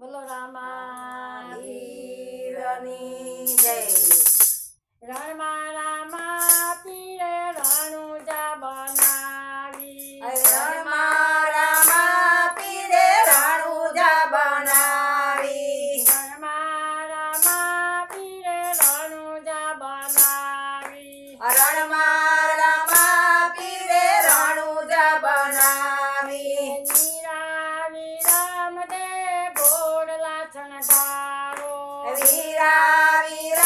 બોલો રામા વીરની જય રણમાં રામા પીરે રણુજા બનાવી રણમાં રામા પીરે રણુજા બનાવી રણમાં રામા પીરે રણુજા બનાવી રણમાં વીરા વીરા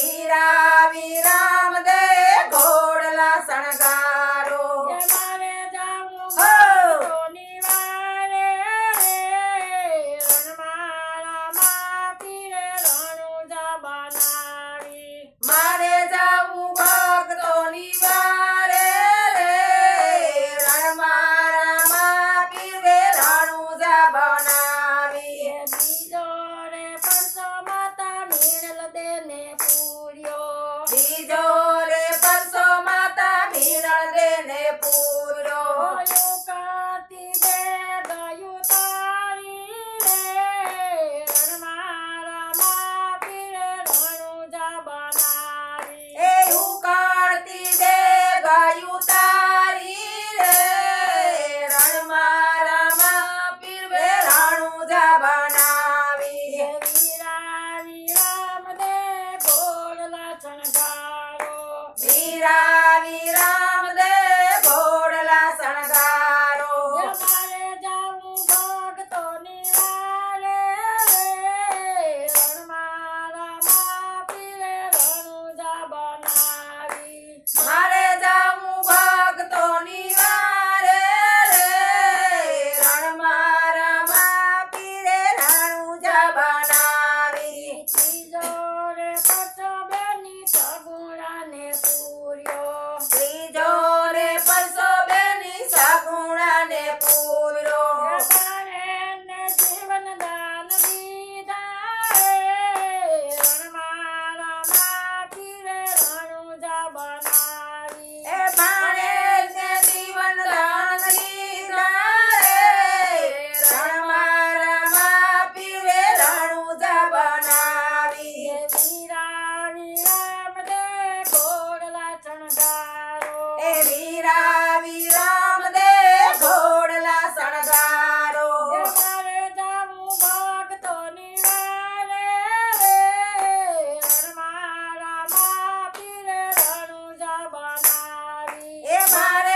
Vira, vira. বানা Para